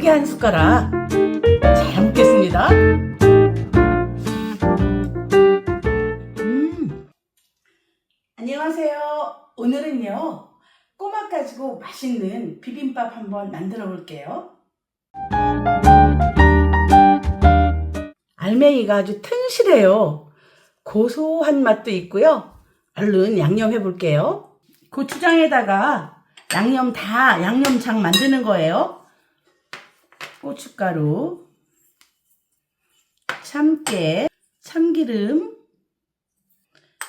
크게 한 숟가락 잘 먹겠습니다. 음. 안녕하세요. 오늘은요 꼬막 가지고 맛있는 비빔밥 한번 만들어 볼게요. 알맹이가 아주 튼실해요. 고소한 맛도 있고요. 얼른 양념해 볼게요. 고추장에다가 양념 다 양념장 만드는 거예요. 고춧가루, 참깨, 참기름,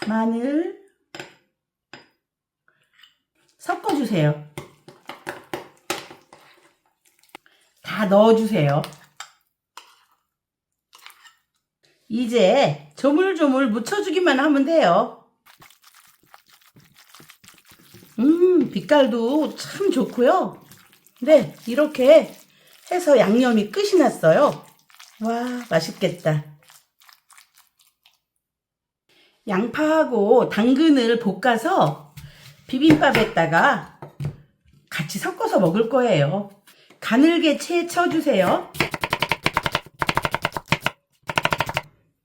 마늘 섞어주세요. 다 넣어주세요. 이제 조물조물 묻혀주기만 하면 돼요. 음, 빛깔도 참 좋고요. 네, 이렇게 해서 양념이 끝이 났어요. 와, 맛있겠다. 양파하고 당근을 볶아서 비빔밥에다가 같이 섞어서 먹을 거예요. 가늘게 채 쳐주세요.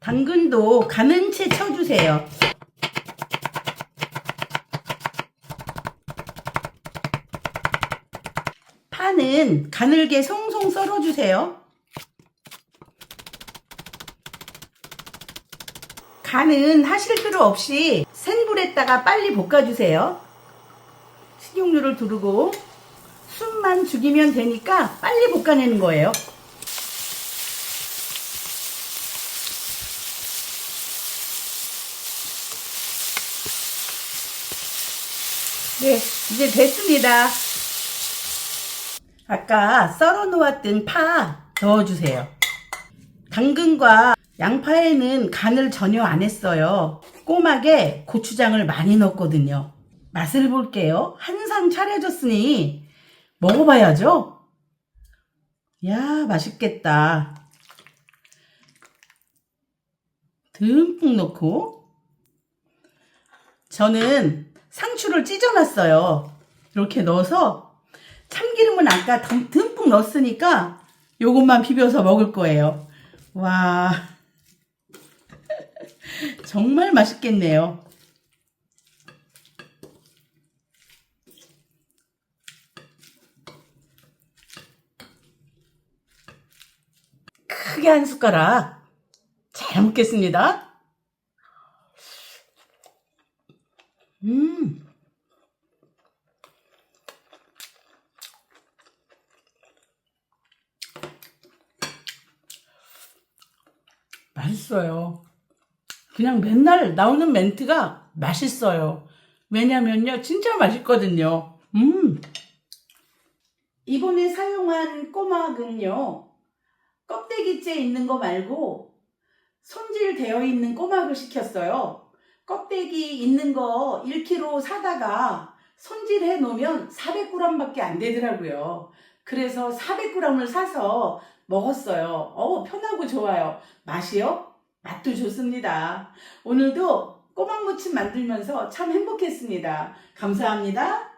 당근도 가는 채 쳐주세요. 파는 가늘게 송 송 썰어주세요. 간은 하실 필요 없이 센 불에다가 빨리 볶아주세요. 식용유를 두르고 숨만 죽이면 되니까 빨리 볶아내는 거예요. 네, 이제 됐습니다. 아까 썰어 놓았던 파 넣어주세요. 당근과 양파에는 간을 전혀 안 했어요. 꼬막에 고추장을 많이 넣었거든요. 맛을 볼게요. 한 상 차려졌으니 먹어봐야죠. 야, 맛있겠다. 듬뿍 넣고 저는 상추를 찢어놨어요. 이렇게 넣어서 참기름은 아까 듬- 듬뿍 넣었으니까 요것만 비벼서 먹을 거예요. 와. 정말 맛있겠네요. 크게 한 숟가락 잘 먹겠습니다. 음. 맛있어요. 그냥 맨날 나오는 멘트가 맛있어요. 왜냐면요, 진짜 맛있거든요. 음. 이번에 사용한 꼬막은요, 껍데기째 있는 거 말고 손질되어 있는 꼬막을 시켰어요. 껍데기 있는 거 1kg 사다가 손질해 놓으면 400g 밖에 안 되더라고요. 그래서 400g을 사서 먹었어요. 어, 편하고 좋아요. 맛이요? 맛도 좋습니다. 오늘도 꼬막무침 만들면서 참 행복했습니다. 감사합니다.